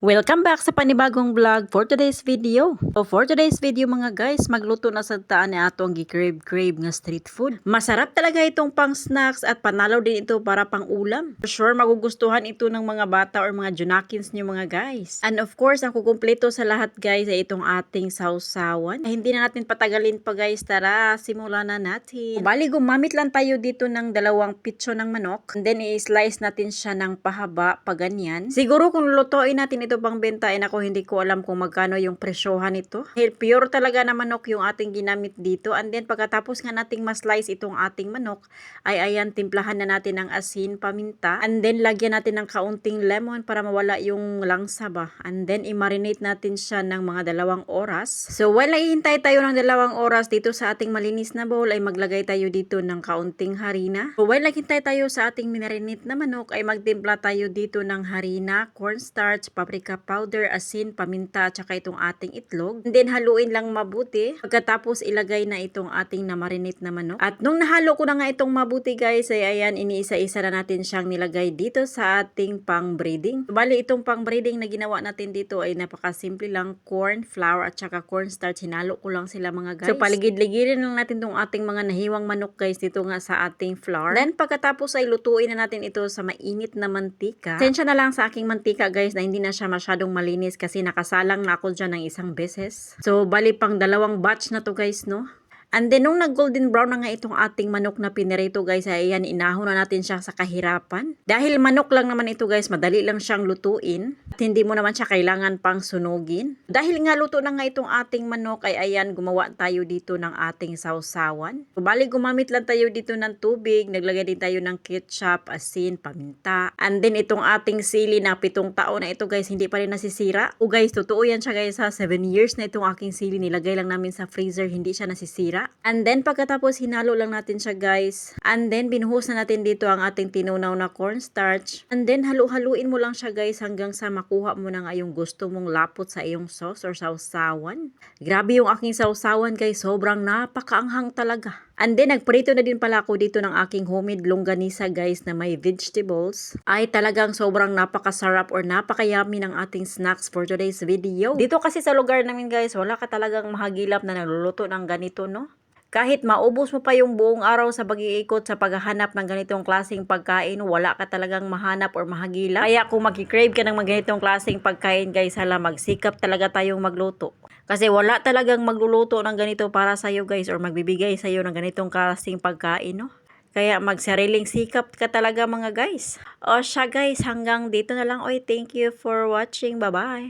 Welcome back sa panibagong vlog for today's video. So for today's video mga guys, magluto na sa taan ni ato ang gi-crave-crave nga street food. Masarap talaga itong pang snacks at panalo din ito para pang ulam. For sure magugustuhan ito ng mga bata or mga junakins niyo mga guys. And of course, ang kukumpleto sa lahat guys ay itong ating sausawan. Ay, hindi na natin patagalin pa guys, tara simulan na natin. Bali gumamit lang tayo dito ng dalawang pitso ng manok. And then i-slice natin siya ng pahaba pa ganyan. Siguro kung lulutuin natin ito pang benta, ay ako hindi ko alam kung magkano yung presyohan nito. Pure talaga na manok yung ating ginamit dito. And then pagkatapos nga nating ma-slice itong ating manok, ay ayan, timplahan na natin ng asin, paminta. And then lagyan natin ng kaunting lemon para mawala yung langsa ba. And then i-marinate natin siya ng mga dalawang oras. So while naghihintay tayo ng dalawang oras dito sa ating malinis na bowl, ay maglagay tayo dito ng kaunting harina. So while naghihintay tayo sa ating minarinate na manok, ay magtimpla tayo dito ng harina, cornstarch, paprika powder, asin, paminta, at saka itong ating itlog. And then haluin lang mabuti. Pagkatapos ilagay na itong ating namarinate na manok. At nung nahalo ko na nga itong mabuti guys, ay ayan, iniisa-isa na natin siyang nilagay dito sa ating pang breeding. Bali itong pang breeding na ginawa natin dito ay napakasimple lang corn, flour at saka cornstarch. Hinalo ko lang sila mga guys. So paligid-ligidin lang natin itong ating mga nahiwang manok guys dito nga sa ating flour. Then pagkatapos ay lutuin na natin ito sa mainit na mantika. Tensya na lang sa aking mantika guys na hindi na siya masyadong malinis kasi nakasalang na ako dyan ng isang beses. So bali pang dalawang batch na to guys no. And then, nung nag-golden brown na nga itong ating manok na pinirito guys, ay ayan, inahon na natin siya sa kahirapan. Dahil manok lang naman ito guys, madali lang siyang lutuin. Hindi mo naman siya kailangan pang sunugin. Dahil nga luto na nga itong ating manok, ay ayan, gumawa tayo dito ng ating sausawan. Bali, gumamit lang tayo dito ng tubig. Naglagay din tayo ng ketchup, asin, paminta. And then, itong ating sili na pitong taon na ito guys, hindi pa rin nasisira. O guys, totoo yan siya guys ha. 7 years na itong aking sili. Nilagay lang namin sa freezer, hindi siya nasisira. And then pagkatapos hinalo lang natin siya guys. And then binuhos na natin dito ang ating tinunaw na cornstarch. And then halu-haluin mo lang siya guys hanggang sa makuha mo na nga yung gusto mong lapot sa iyong sauce or sausawan. Grabe yung aking sausawan guys. Sobrang napakaanghang talaga. And then, nagprito na din pala ako dito ng aking homemade longganisa guys na may vegetables. Ay talagang sobrang napakasarap or napakayami ng ating snacks for today's video. Dito kasi sa lugar namin guys, wala ka talagang mahagilap na nagluluto ng ganito no. Kahit maubos mo pa yung buong araw sa pag-iikot sa paghahanap ng ganitong klaseng pagkain, wala ka talagang mahanap or mahagilap. Kaya kung mag-crave ka ng mga ganitong klaseng pagkain guys, hala magsikap talaga tayong magluto. Kasi wala talagang magluluto ng ganito para sa'yo guys or magbibigay sa'yo ng ganitong klaseng pagkain no. Kaya magsariling sikap ka talaga mga guys. O siya guys, hanggang dito na lang. Oy, thank you for watching. Bye-bye.